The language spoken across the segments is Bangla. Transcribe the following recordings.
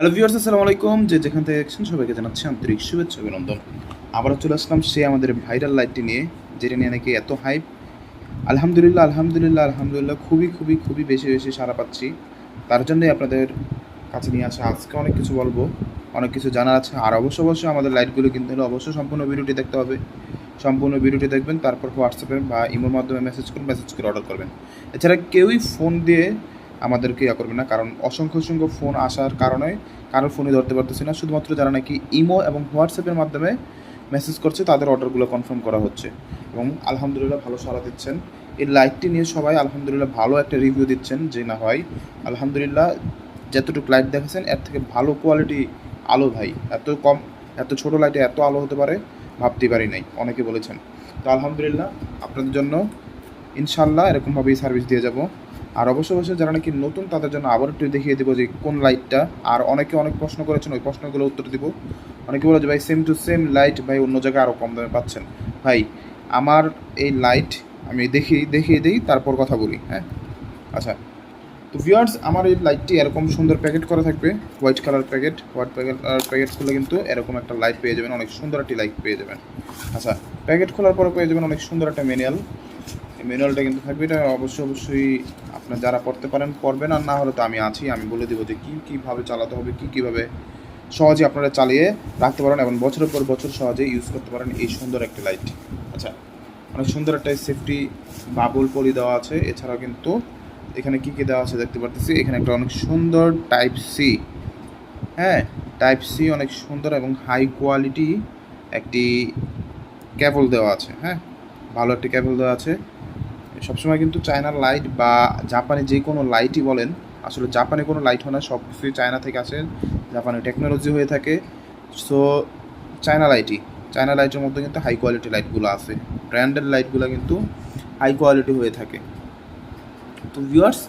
হ্যালো ভিউয়ার্স আসসালামু আলাইকুম। যে যেখান থেকে দেখছেন সবাইকে জানাচ্ছি আন্তরিক শুভেচ্ছা, অভিনন্দন। আবারও চলে আসলাম সে আমাদের ভাইরাল লাইটটি নিয়ে, যেটা নিয়ে নাকি এত হাইপ আলহামদুলিল্লাহ আলহামদুলিল্লাহ আলহামদুলিল্লাহ, খুবই খুবই খুবই বেশি বেশি সারা পাচ্ছি। তার জন্যই আপনাদের কাছে নিয়ে আসা আজকে অনেক কিছু বলব। অনেক কিছু জানার আছে। আর অবশ্য অবশ্যই আমাদের লাইটগুলো কিনতে হলে অবশ্যই সম্পূর্ণ ভিডিওটি দেখতে হবে। সম্পূর্ণ ভিডিওটি দেখবেন, তারপর হোয়াটসঅ্যাপে বা ইমোর মাধ্যমে মেসেজ করে মেসেজ করে অর্ডার করবেন। এছাড়া কেউই ফোন দিয়ে আমাদেরকে ইয়া করবে না। কারণ অসংখ্য অসংখ্য ফোন আসার কারণে কারোর ফোনে ধরতে পারতেছি না। শুধুমাত্র যারা নাকি ইমো এবং হোয়াটসঅ্যাপের মাধ্যমে মেসেজ করছে, তাদের অর্ডারগুলো কনফার্ম করা হচ্ছে। এবং আলহামদুলিল্লাহ ভালো সাড়া দিচ্ছেন। এই লাইটটি নিয়ে সবাই আলহামদুলিল্লাহ ভালো একটা রিভিউ দিচ্ছেন যে না হয়। আলহামদুলিল্লাহ যতটুকু লাইট দেখেছেন এর থেকে ভালো কোয়ালিটি আলো ভাই। এত কম, এত ছোট লাইটে এত আলো হতে পারে, ভাবতে পারি নাই। অনেকে বলেছেন। তো আলহামদুলিল্লাহ আপনাদের জন্য ইনশাল্লাহ এরকমভাবেই সার্ভিস দিয়ে যাব। আর অবশ্য অবশ্যই যারা নাকি নতুন, তাদের জন্য আবার একটু দেখিয়ে দেবো যে কোন লাইটটা আর অনেকে অনেক প্রশ্ন করেছেন, ওই প্রশ্নগুলো উত্তর দিব। অনেকে বলে যে, ভাই সেম টু সেম লাইট ভাই, অন্য জায়গায় আরও কম দামে পাচ্ছেন। ভাই, আমার এই লাইট আমি দেখি, দেখিয়ে দিই, তারপর কথা বলি হ্যাঁ? আচ্ছা তো ভিউয়ার্স আমার এই লাইটটি এরকম সুন্দর প্যাকেট করা থাকবে white colour packet white packet packet খুলে কিন্তু এরকম একটা লাইট পেয়ে যাবেন, অনেক সুন্দর একটি লাইট পেয়ে যাবেন। আচ্ছা প্যাকেট খোলার পরে পেয়ে যাবেন অনেক সুন্দর একটা ম্যানুয়াল ম্যানুয়ালটা কিন্তু থাকবে, এটা অবশ্যই অবশ্যই আপনার যারা পড়তে পারেন, পড়বেন, আর না হলে তো আমি আছি, আমি বলে দেবো যে কী, কীভাবে চালাতে হবে, কী, কীভাবে সহজে আপনারা চালিয়ে রাখতে পারেন এবং বছরের পর বছর সহজে ইউজ করতে পারেন এই সুন্দর একটা লাইট আচ্ছা অনেক সুন্দর একটা সেফটি বাবল পলি দেওয়া আছে, এছাড়াও কিন্তু এখানে কী কী দেওয়া আছে দেখতে পারতেছি, এখানে একটা অনেক সুন্দর টাইপ সি হ্যাঁ টাইপ সি অনেক সুন্দর এবং হাই কোয়ালিটি একটি কেবল দেওয়া আছে হ্যাঁ ভালো একটি কেবল দেওয়া আছে। সবসময় কিন্তু চায়নার লাইট বা জাপানে যে কোনো লাইটই বলেন, আসলে জাপানে কোনো লাইট হয় না, সব কিছুই চায়না থেকে আসে জাপানে টেকনোলজি হয়ে থাকে। সো চায়না লাইটই চায়না লাইটের মধ্যে কিন্তু হাই কোয়ালিটি লাইটগুলো আছে। ব্র্যান্ডেড লাইটগুলো কিন্তু হাই কোয়ালিটি হয়ে থাকে। তো ভিউয়ার্স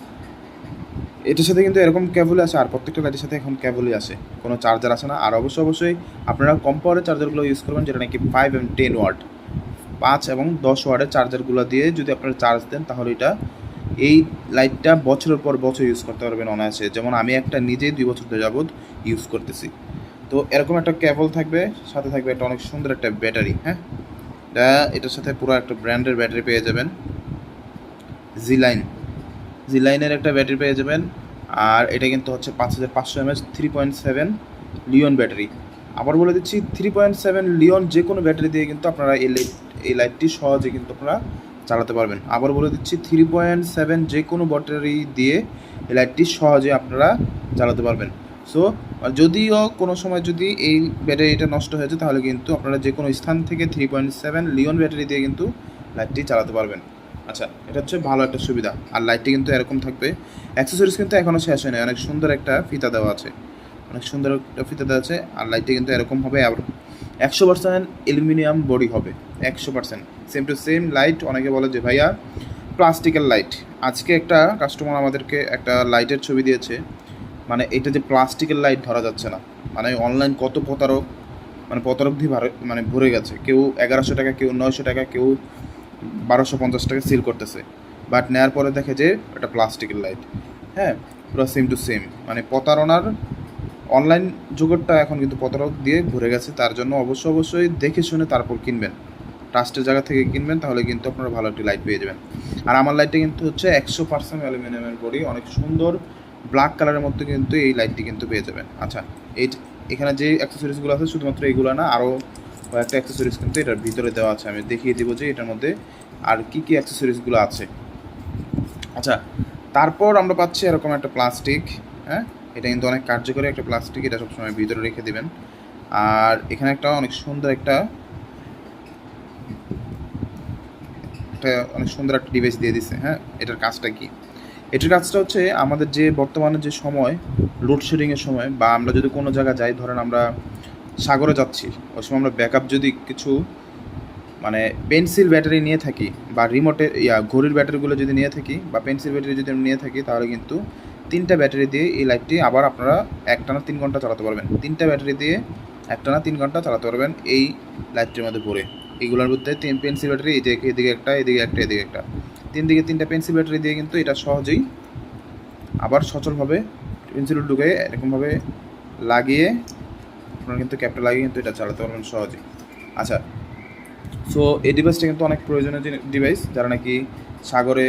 এটার সাথে কিন্তু এরকম কেবলই আসে, আর প্রত্যেকটা লাইটের সাথে এখন কেবলই আসে। কোনো চার্জার আসে না। আর অবশ্যই অবশ্যই আপনারা কম পাওয়ারের চার্জারগুলো ইউজ করবেন, যেটা নাকি ফাইভ এবং টেন ওয়াট পাঁচ এবং দশ ওয়ার্ডের চার্জারগুলো দিয়ে যদি আপনারা চার্জ দেন, তাহলে এটা এই লাইটটা বছরের পর বছর ইউজ করতে পারবেন অনায়াসে। যেমন আমি একটা নিজেই দুই বছর ধরে যাবৎ ইউজ করতেছি। তো এরকম একটা কেবল থাকবে, সাথে থাকবে একটা অনেক সুন্দর একটা ব্যাটারি হ্যাঁ? এটা, এটার সাথে পুরো একটা ব্র্যান্ডের ব্যাটারি পেয়ে যাবেন। জি লাইন জি লাইনের একটা ব্যাটারি পেয়ে যাবেন। আর এটা কিন্তু হচ্ছে পাঁচ হাজার পাঁচশো MH three point seven Li-ion battery আবার বলে দিচ্ছি থ্রি পয়েন্ট সেভেন লিওন যে কোনো ব্যাটারি দিয়ে কিন্তু আপনারা এই এই লাইটটি সহজে কিন্তু আপনারা চালাতে পারবেন। আবার বলে দিচ্ছি থ্রি পয়েন্ট সেভেন যে কোনো ব্যাটারি দিয়ে এই লাইটটি সহজে আপনারা চালাতে পারবেন। সো যদিও কোনো সময় যদি এই ব্যাটারিটা নষ্ট হয়েছে তাহলে কিন্তু আপনারা যে কোনো স্থান থেকে three point seven Li-ion battery দিয়ে কিন্তু লাইটটি চালাতে পারবেন। আচ্ছা এটা হচ্ছে ভালো একটা সুবিধা। আর লাইটটি কিন্তু এরকম থাকবে। অ্যাক্সেসরিজ কিন্তু এখনও শেষ হয়নি। অনেক সুন্দর একটা ফিতা দেওয়া আছে। অনেক সুন্দর একটা ফিতা দেওয়া আছে। আর লাইটটি কিন্তু এরকম হবে আবার একশো পার্সেন্ট অ্যালুমিনিয়াম বডি হবে, একশো percent same to same light অনেকে বলে যে ভাইয়া প্লাস্টিকের লাইট আজকে একটা কাস্টমার আমাদেরকে একটা লাইটের ছবি দিয়েছে মানে এটা যে প্লাস্টিকের লাইট ধরা যাচ্ছে না। মানে অনলাইন কত প্রতারক মানে প্রতারক দিয়ে মানে ভরে গেছে। কেউ এগারোশো টাকা, কেউ নয়শো টাকা, কেউ বারোশো পঞ্চাশ টাকা সিল করতেছে। বাট নেওয়ার পরে দেখে যে এটা প্লাস্টিকের লাইট হ্যাঁ পুরো সেম টু সেম মানে প্রতারণার অনলাইন জগৎটা এখন কিন্তু প্রতারক দিয়ে ভরে গেছে, তার জন্য অবশ্যই অবশ্যই দেখে শুনে তারপর কিনবেন। ট্রাস্টের জায়গা থেকে কিনবেন, তাহলে কিন্তু আপনারা ভালো একটি লাইট পেয়ে যাবেন। আর আমার লাইটটা কিন্তু হচ্ছে একশো পার্সেন্ট অ্যালুমিনিয়ামের বডি অনেক সুন্দর ব্ল্যাক কালারের মধ্যে কিন্তু এই লাইটটি কিন্তু পেয়ে যাবেন। আচ্ছা এই এখানে যে অ্যাক্সেসরিজগুলো আছে, শুধুমাত্র এইগুলো না আরও কয়েকটা অ্যাক্সেসরিজ কিন্তু এটার ভিতরে দেওয়া আছে। আমি দেখিয়ে দিব যে এটার মধ্যে আর কি কি অ্যাক্সেসরিজগুলো আছে। আচ্ছা তারপর আমরা পাচ্ছি এরকম একটা প্লাস্টিক হ্যাঁ? এটা কিন্তু অনেক কার্যকরী একটা প্লাস্টিক এটা সবসময় ভিতরে রেখে দিবেন। আর এখানে একটা অনেক সুন্দর একটা একটা অনেক সুন্দর একটা ডিভাইস দিয়ে দিছে হ্যাঁ? এটার কাজটা কি? এটার কাজটা হচ্ছে আমাদের যে বর্তমানে যে সময় লোডশেডিংয়ের সময়, বা আমরা যদি কোনো জায়গায় যাই, ধরেন আমরা সাগরে যাচ্ছি, ওই সময় আমরা ব্যাকআপ যদি কিছু মানে পেন্সিল ব্যাটারি নিয়ে থাকি, বা রিমোটে ইয়া, ঘড়ির ব্যাটারিগুলো যদি নিয়ে থাকি, বা পেন্সিল ব্যাটারি যদি নিয়ে থাকি, তাহলে কিন্তু তিনটা ব্যাটারি দিয়ে এই লাইটটি আবার আপনারা একটানা তিন ঘণ্টা চালাতে পারবেন। তিনটা ব্যাটারি দিয়ে একটানা তিন ঘণ্টা চালাতে পারবেন এই লাইটটির মধ্যে ভরে। এইগুলোর মধ্যে তিন পেন্সিল ব্যাটারি, এই যে এদিকে একটা এদিকে একটা এদিকে একটা। তিন দিকে তিনটা পেন্সিল ব্যাটারি দিয়ে কিন্তু এটা সহজেই আবার সচলভাবে পেন্সিল ঢুকে এরকমভাবে লাগিয়ে আপনারা কিন্তু ক্যাপটা লাগিয়ে কিন্তু এটা চালাতে পারবেন সহজেই। আচ্ছা সো এই ডিভাইসটা কিন্তু অনেক প্রয়োজনীয় ডিভাইস যারা নাকি সাগরে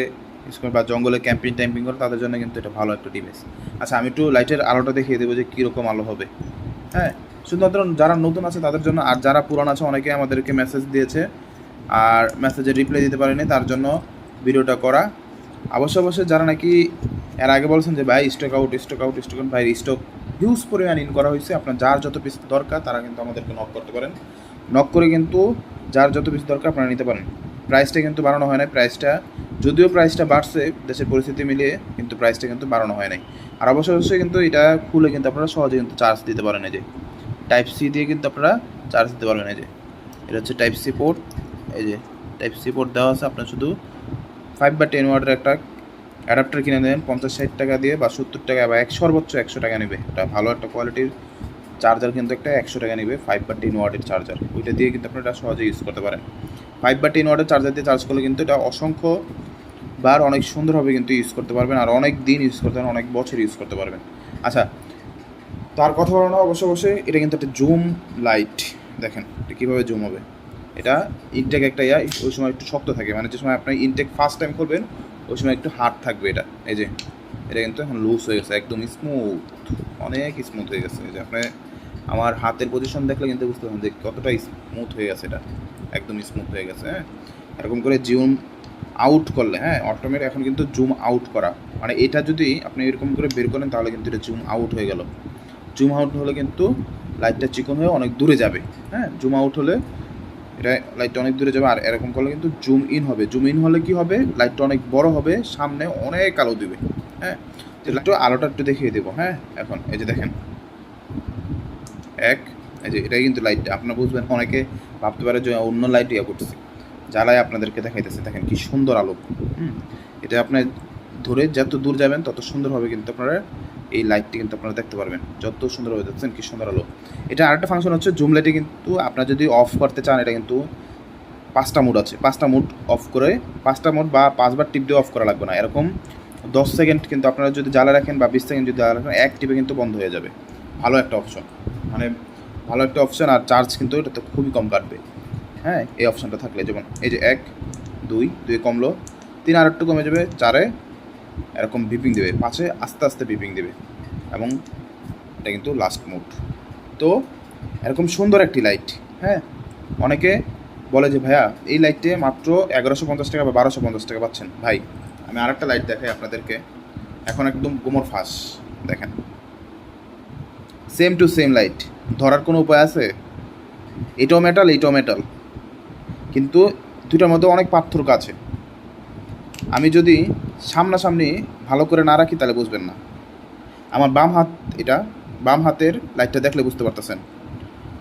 করে বা জঙ্গলে ক্যাম্পিং ট্যাম্পিং করে, তাদের জন্য কিন্তু এটা ভালো একটা ডিভাইস আচ্ছা আমি একটু লাইটের আলোটা দেখিয়ে দেবো যে কীরকম আলো হবে। হ্যাঁ শুধুমাত্র যারা নতুন আছে তাদের জন্য, আর যারা পুরান আছে, অনেকে আমাদেরকে মেসেজ দিয়েছে, আর মেসেজে রিপ্লাই দিতে পারেনি, তার জন্য ভিডিওটা করা। অবশ্য অবশ্যই যারা নাকি এর আগে বলছেন যে, ভাই stock out stock out stock ভাই স্টক হিউজ পরিমাণ ইন করা হয়েছে, আপনার যার যত পিস দরকার, তারা কিন্তু আমাদেরকে নক করতে পারেন। নক করে কিন্তু যার যত পিস দরকার, আপনারা নিতে পারেন। প্রাইসটা কিন্তু বাড়ানো হয় না প্রাইসটা যদিও প্রাইসটা বাড়ছে, দেশের পরিস্থিতি মিলিয়ে কিন্তু প্রাইসটা কিন্তু বাড়ানো হয় নাই। আর অবশ্যই অবশ্যই কিন্তু এটা খুলে কিন্তু আপনারা সহজে কিন্তু চার্জ দিতে পারেন এই যে। টাইপ সি দিয়ে কিন্তু আপনারা চার্জ দিতে পারবেন এই যে। এটা হচ্ছে টাইপ সি পোর্ট এই যে টাইপ সি পোর্ট দেওয়া আছে আপনার শুধু ফাইভ বা টেন ওয়ার্ডের একটা অ্যাডাপ্টার কিনে দেবেন পঞ্চাশ ষাট টাকা দিয়ে বা সত্তর টাকা বা এক, সর্বোচ্চ একশো টাকা নেবে। এটা ভালো একটা কোয়ালিটির চার্জার কিন্তু একটা একশো টাকা নেবে ফাইভ বা টেন ওয়াটের চার্জার ওইটা দিয়ে কিন্তু আপনারা এটা সহজে ইউজ করতে পারেন। ফাইভ বা টেন ওয়াটের চার্জার দিয়ে চার্জ করলে কিন্তু এটা অসংখ্য বার অনেক সুন্দরভাবে কিন্তু ইউজ করতে পারবেন আর অনেক দিন ইউজ করতে পারবেন, অনেক বছর ইউজ করতে পারবেন। আচ্ছা তার কথা বলো না অবশ্য অবশ্যই, এটা কিন্তু একটা জুম লাইট দেখেন, এটা কীভাবে জুম হবে? এটা ইনটেক একটা ইয়া, ওই সময় একটু শক্ত থাকে মানে যে সময় আপনি ইনটেক ফার্স্ট টাইম করবেন, ওই সময় একটু হার্ড থাকবে এটা। এই যে, এটা কিন্তু এখন লুজ হয়ে গেছে, একদম স্মুথ অনেক স্মুথ হয়ে গেছে। এই যে, আপনি আমার হাতের পজিশন দেখলে কিন্তু বুঝতে পারবেন যে কতটা স্মুথ হয়ে গেছে এটা। একদম স্মুথ হয়ে গেছে হ্যাঁ? এরকম করে জুম আউট করলে হ্যাঁ? অটোমেটিক এখন কিন্তু জুম আউট করা। মানে এটা যদি আপনি এরকম করে বের করেন, তাহলে কিন্তু এটা জুম আউট হয়ে গেল। জুম আউট হলে কিন্তু লাইটটা চিকন হয়ে অনেক দূরে যাবে হ্যাঁ? জুম আউট হলে এটা লাইটটা অনেক দূরে যাবে, আর এরকম করলে কিন্তু জুম ইন হবে। জুম ইন হলে কি হবে? লাইটটা অনেক বড় হবে, সামনে অনেক আলো দিবে হ্যাঁ? একটু আলোটা একটু দেখিয়ে দেবো হ্যাঁ? এখন, এই যে দেখেন। এক, এই যে এটাই কিন্তু লাইটটা আপনারা বুঝবেন, অনেকে ভাবতে পারে যে অন্য লাইট ইয়া করতেছে। জ্বালায় আপনাদেরকে দেখাইতেছে, দেখেন কি সুন্দর আলো। এটা আপনার ধরে যত দূর যাবেন, তত সুন্দরভাবে কিন্তু আপনারা এই লাইটটি কিন্তু আপনারা দেখতে পারবেন। যত সুন্দরভাবে দেখছেন কি সুন্দর আলো। এটা আরেকটা ফাংশন হচ্ছে জুম লাইটে কিন্তু আপনারা যদি অফ করতে চান, এটা কিন্তু পাঁচটা মুড আছে। পাঁচটা মুড অফ করে, পাঁচটা মুড বা পাঁচবার টিপ দিয়ে অফ করা লাগবে না। এরকম দশ সেকেন্ড কিন্তু আপনারা যদি জ্বালা রাখেন বা বিশ সেকেন্ড যদি জ্বালা রাখেন, এক টিপে কিন্তু বন্ধ হয়ে যাবে। ভালো একটা অপশন মানে ভালো একটা অপশান আর চার্জ কিন্তু এটাতে খুবই কম কাটবে। হ্যাঁ এই অপশানটা থাকলে যেমন এই যে এক, দুই দুই কমলো, তিন আর একটু কমে যাবে, চারে এরকম বিপিং দেবে, পাঁচে আস্তে আস্তে বিপিং দেবে এবং এটা কিন্তু লাস্ট মুড তো এরকম সুন্দর একটি লাইট হ্যাঁ অনেকে বলে যে ভাইয়া এই লাইটে মাত্র এগারোশো পঞ্চাশ টাকা বা বারোশো পঞ্চাশ টাকা পাচ্ছেন। ভাই, আমি আরেকটা লাইট দেখাই আপনাদেরকে। এখন একদম গোমর ফাঁস, দেখেন। সেম টু সেম লাইট ধরার কোনো উপায় আছে? এটাও মেটাল এটাও মেটাল কিন্তু দুটার মধ্যে অনেক পার্থক্য আছে। আমি যদি সামনাসামনি ভালো করে না রাখি, তাহলে বুঝবেন না। আমার বাম হাত এটা, বাম হাতের লাইটটা দেখলে বুঝতে পারতেছেন।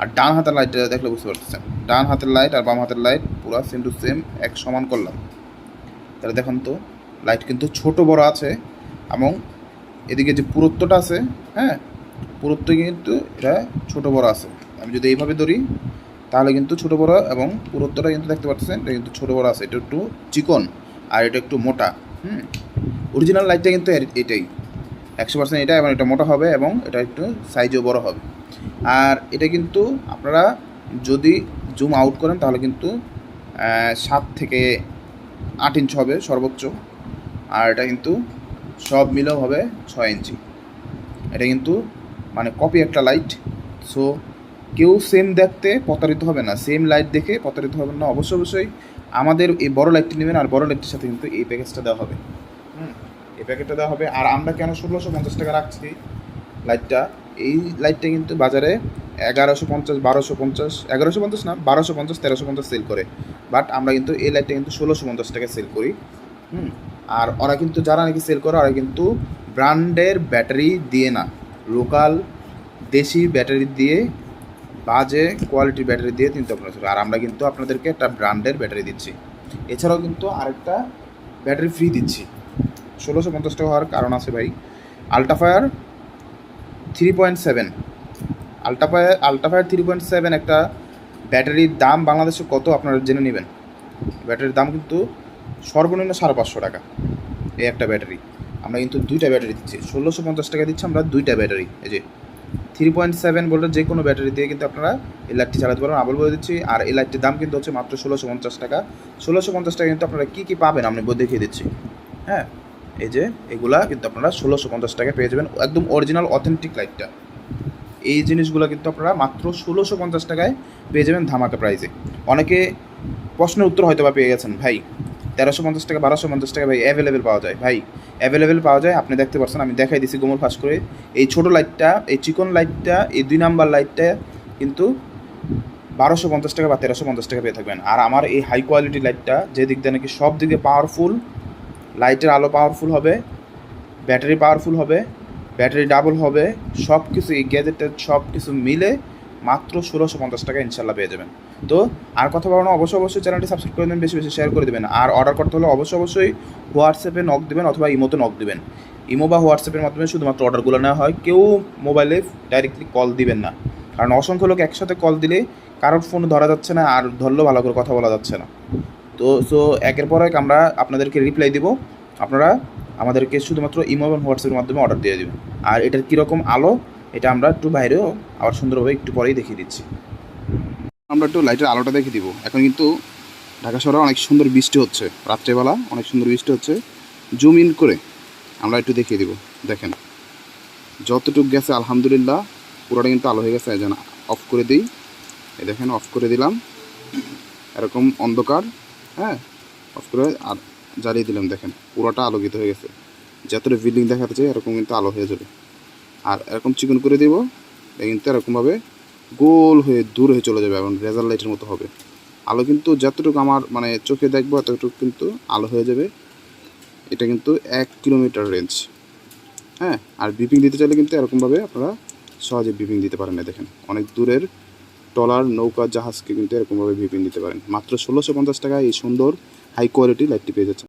আর ডান হাতের লাইটটা দেখলে বুঝতে পারতেছেন। ডান হাতের লাইট আর বাম হাতের লাইট পুরো সেম টু সেম এক সমান করলাম। তাহলে দেখুন তো লাইট কিন্তু ছোট বড় আছে এবং এদিকে যে পুরুত্বটা আছে হ্যাঁ পুরুত্ব কিন্তু এটা ছোট বড় আছে। আমি যদি এইভাবে ধরি, তাহলে কিন্তু ছোট বড় এবং পুরুত্বটা কিন্তু দেখতে পাচ্ছেন, এটা কিন্তু ছোট বড় আছে। এটা একটু চিকন আর এটা একটু মোটা, হুম? অরিজিনাল লাইটটা কিন্তু এটাই। একশো পার্সেন্ট এটা এবং এটা মোটা হবে এবং এটা একটু সাইজও বড় হবে। আর এটা কিন্তু আপনারা যদি জুম আউট করেন, তাহলে কিন্তু সাত থেকে আট ইঞ্চ হবে সর্বোচ্চ। আর এটা কিন্তু সব মিলেও হবে ছয় ইঞ্চি এটা কিন্তু মানে কপি একটা লাইট সো কেউ সেম দেখতে প্রতারিত হবে না সেম লাইট দেখে প্রতারিত হবে না। অবশ্যই অবশ্যই আমাদের এই বড় লাইটটি নেবেন আর বড় লাইটটির সাথে কিন্তু এই প্যাকেজটা দেওয়া হবে। হুম, এই প্যাকেটটা দেওয়া হবে। আর আমরা কেন ষোলোশো পঞ্চাশ টাকা রাখছি লাইটটা এই লাইটটা কিন্তু বাজারে এগারোশো পঞ্চাশ, বারোশো পঞ্চাশ, এগারোশো পঞ্চাশ না, বারোশো পঞ্চাশ, তেরোশো পঞ্চাশ সেল করে। বাট আমরা কিন্তু এই লাইটটা কিন্তু ষোলোশো পঞ্চাশ টাকা সেল করি। হুম, আর ওরা কিন্তু যারা নাকি সেল করে, ওরা কিন্তু ব্র্যান্ডের ব্যাটারি দিয়ে না। লোকাল দেশি ব্যাটারি দিয়ে, বাজে কোয়ালিটির ব্যাটারি দিয়ে কিন্তু আপনার আর আমরা কিন্তু আপনাদেরকে একটা ব্র্যান্ডের ব্যাটারি দিচ্ছি। এছাড়াও কিন্তু আরেকটা ব্যাটারি ফ্রি দিচ্ছি। ষোলোশো পঞ্চাশ টাকা হওয়ার কারণ আছে ভাই। Ultrafire three point seven Ultrafire Ultrafire three point seven একটা ব্যাটারির দাম বাংলাদেশে কত আপনারা জেনে নেবেন? ব্যাটারির দাম কিন্তু সর্বনিম্ন সাড়ে পাঁচশো টাকা। এই একটা ব্যাটারি। আমরা কিন্তু দুইটা ব্যাটারি দিচ্ছি। ষোলোশো পঞ্চাশ টাকা দিচ্ছি আমরা দুইটা ব্যাটারি। এই যে থ্রি পয়েন্ট সেভেন ভোল্টের যে কোনো ব্যাটারি দিয়ে কিন্তু আপনারা এই লাইটটি চালাতে পারবেন। আবার বলে দিচ্ছি, আর এই লাইটটির দাম কিন্তু হচ্ছে মাত্র ষোলোশো পঞ্চাশ টাকা। ষোলোশো পঞ্চাশ টাকা কিন্তু আপনারা কী কী পাবেন আমি দেখিয়ে দিচ্ছি। হ্যাঁ এই যে এগুলা কিন্তু আপনারা ষোলোশো পঞ্চাশ টাকা পেয়ে যাবেন। একদম অরিজিনাল, অথেন্টিক লাইটটা। এই জিনিসগুলো কিন্তু আপনারা মাত্র ষোলোশো পঞ্চাশ টাকায় পেয়ে যাবেন ধামাকা প্রাইসে। অনেকে প্রশ্নের উত্তর হয়তো বা পেয়ে গেছেন, ভাই। তেরোশো পঞ্চাশ টাকা বারোশো পঞ্চাশ টাকা ভাই অ্যাভেলেবেল পাওয়া যায়। ভাই অ্যাভেলেবেল পাওয়া যায়, আপনি দেখতে পাচ্ছেন আমি দেখাই দিছি গোমর ফাঁস করে। এই ছোট লাইটটা এই চিকন লাইটটা এই দুই নাম্বার লাইটটা কিন্তু বারোশো পঞ্চাশ টাকা বা তেরোশো পঞ্চাশ টাকা পেয়ে থাকবেন। আর আমার এই হাই কোয়ালিটি লাইটটা যে দিক দিয়ে নাকি সব দিকে পাওয়ারফুল লাইটের আলো পাওয়ারফুল হবে ব্যাটারি পাওয়ারফুল হবে ব্যাটারি ডাবল হবে সব কিছু এই গ্যাজেটের সব কিছু মিলে মাত্র ষোলোশো পঞ্চাশ টাকা ইনশাল্লাহ পেয়ে যাবেন। তো আর কথা বলানো অবশ্যই অবশ্যই চ্যানেলটি সাবস্ক্রাইব করে দেবেন, বেশি বেশি শেয়ার করে দেবেন। আর অর্ডার করতে হলে অবশ্যই অবশ্যই হোয়াটসঅ্যাপে নক দেবেন অথবা ইমোতে নক দেবেন। ইমো বা হোয়াটসঅ্যাপের মাধ্যমে শুধুমাত্র অর্ডারগুলো নেওয়া হয়, কেউ মোবাইলে ডাইরেক্টলি কল দিবেন না। কারণ অসংখ্য লোক একসাথে কল দিলে কারোর ফোন ধরা যাচ্ছে না, আর ধরলেও ভালো করে কথা বলা যাচ্ছে না। তো সো একের পর এক আমরা আপনাদেরকে রিপ্লাই দিব। আপনারা আমাদেরকে শুধুমাত্র ইমো এবং হোয়াটসঅ্যাপের মাধ্যমে অর্ডার দিয়ে দেবেন। আর এটার কীরকম আলো, এটা আমরা একটু বাইরেও, আবার সুন্দরভাবে একটু পরেই দেখিয়ে দিচ্ছি। আমরা একটু লাইটের আলোটা দেখে দিব। এখন কিন্তু ঢাকা শহরে অনেক সুন্দর বৃষ্টি হচ্ছে। রাত্রেবেলা অনেক সুন্দর বৃষ্টি হচ্ছে। জুম ইন করে আমরা একটু দেখিয়ে দিব। দেখেন, যতটুক গেছে আলহামদুলিল্লাহ, পুরোটা কিন্তু আলো হয়ে গেছে। যেন অফ করে দিই। এই দেখেন অফ করে দিলাম। এরকম অন্ধকার হ্যাঁ? অফ করে আর জ্বালিয়ে দিলাম, দেখেন। পুরোটা আলোকিত হয়ে গেছে। যতটা বিল্ডিং দেখাতে যাচ্ছে এরকম কিন্তু আলো হয়ে যাবে। আর এরকম চিকন করে দিব কিন্তু এরকমভাবে গোল হয়ে দূর হয়ে চলে যাবে এবং রেজার লাইটের মতো হবে। আলো কিন্তু যতটুকু আমার মানে চোখে দেখব, ততটুকু কিন্তু আলো হয়ে যাবে। এটা কিন্তু এক কিলোমিটার রেঞ্জ হ্যাঁ আর বিপিং দিতে চাইলে কিন্তু এরকমভাবে আপনারা সহজে বিপিং দিতে পারেন না, দেখেন। অনেক দূরের ট্রলার নৌকা, জাহাজকে কিন্তু এরকমভাবে ভিপিং দিতে পারেন। মাত্র ষোলোশো পঞ্চাশ টাকায় এই সুন্দর হাই কোয়ালিটি লাইটটি পেয়ে যাচ্ছেন।